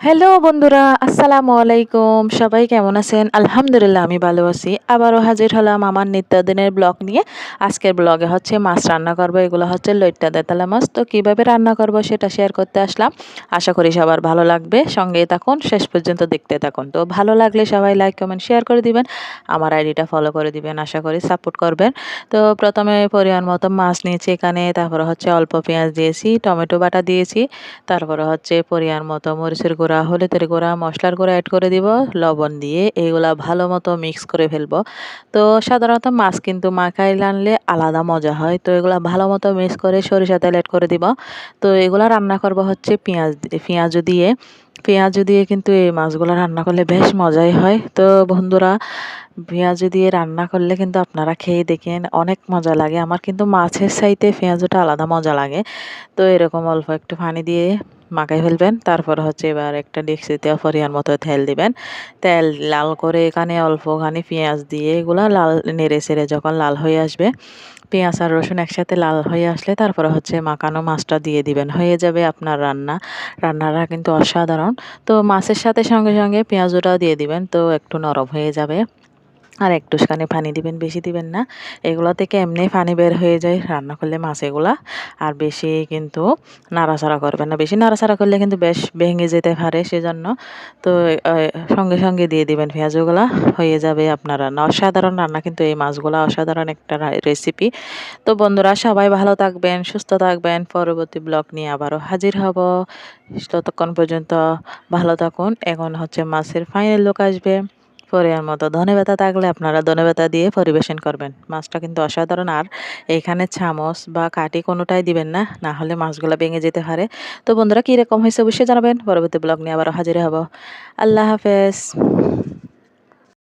Hello বন্ধুরা, আসসালামু আলাইকুম। সবাই কেমন আছেন? আলহামদুলিল্লাহ, আমি ভালো আছি। আবারও হাজির হলাম আমার নিত্যদিনের ব্লগ নিয়ে। আজকের ব্লগে হচ্ছে মাছ রান্না করব, এগুলো হচ্ছে লইট্টা দেতালা মাছ। তো কীভাবে রান্না করব সেটা শেয়ার করতে আসলাম। আশা করি সবার ভালো লাগবে। সঙ্গে থাকুন, শেষ পর্যন্ত দেখতে থাকুন। তো ভালো লাগলে সবাই লাইক কমেন্ট শেয়ার করে দিবেন। আমার আইডিটা ফলো করে দিবেন, আশা করি সাপোর্ট করবেন। তো প্রথমে পরিমাণ মতো মাছ নিয়েছি এখানে। তারপরে হচ্ছে অল্প পেঁয়াজ দিয়েছি, টমেটো বাটা দিয়েছি। তারপরে হচ্ছে পরিমাণ মতো মরিচের গুঁড়া, হলুদের গুঁড়া, মশলার গুঁড়া অ্যাড করে দিব। লবণ দিয়ে এইগুলা ভালো মতো মিক্স করে ফেলব। তো সাধারণত মাছ কিন্তু মাখাই আনলে আলাদা মজা হয়। তো এগুলা ভালো মতো মিক্স করে সরিষা তেল অ্যাড করে দিব। তো এগুলা রান্না করব হচ্ছে পেঁয়াজ পেঁয়াজ দিয়ে। পেঁয়াজ দিয়ে কিন্তু এই মাছগুলো রান্না করলে বেশ মজাই হয়। তো বন্ধুরা পেঁয়াজ দিয়ে রান্না করলে কিন্তু আপনারা খেয়ে দেখেন অনেক মজা লাগে। আমার কিন্তু মাছের সাইতে পেঁয়াজটা আলাদা মজা লাগে। তো এরকম অল্প একটু পানি দিয়ে মাখাই ফেলবেন, তারপর হচ্ছে এবার একটা ডেক্সিতে পরিমাণ মতো তেল দিবেন। তেল লাল করে এখানে অল্পখানি পেঁয়াজ দিয়ে এগুলো লাল নেড়ে সেড়ে যখন লাল হয়ে আসবে, পেঁয়াজ আর রসুন একসাথে লাল হয়ে আসলে তারপরে হচ্ছে মাখানো মাছটা দিয়ে দিবেন। হয়ে যাবে আপনার রান্না। রান্নাটা কিন্তু অসাধারণ। তো মাছের সাথে সঙ্গে সঙ্গে পেঁয়াজটাও দিয়ে দিবেন, তো একটু নরম হয়ে যাবে। আর একটুখানি পানি দিবেন, বেশি দিবেন না। এগুলো থেকে এমনি পানি বের হয়ে যায় রান্না করলে মাছ এগুলা। আর বেশি কিন্তু নাড়াচাড়া করবেন না। বেশি নাড়াচাড়া করলে কিন্তু বেশ ভেঙে যেতে পারে সেজন্য। তো সঙ্গে সঙ্গে দিয়ে দিবেন পেঁয়াজগুলা হয়ে যাবে আপনার রান্না। অসাধারণ রান্না কিন্তু এই মাছগুলা, অসাধারণ একটা রেসিপি তো বন্ধুরা, সবাই ভালো থাকবেন, সুস্থ থাকবেন। পরবর্তী ব্লগ নিয়ে আবারও হাজির হব। ততক্ষণ পর্যন্ত ভালো থাকুন। এখন হচ্ছে মাছের ফাইনাল লোক আসবে। পরিমাণ মতো। ধনে ব্যথা থাকলে আপনারা ধনে ব্যথা দিয়ে পরিবেশন করবেন। মাছটা কিন্তু অসাধারণ। আর এখানে চামচ বা কাটি কোনোটাই দিবেন না না হলে মাছগুলো ভেঙে যেতে পারে। তো বন্ধুরা কীরকম হয়েছে অবশ্যই জানাবেন। পরবর্তী ব্লগ নিয়ে আবার হাজির হব। আল্লাহ হাফেজ।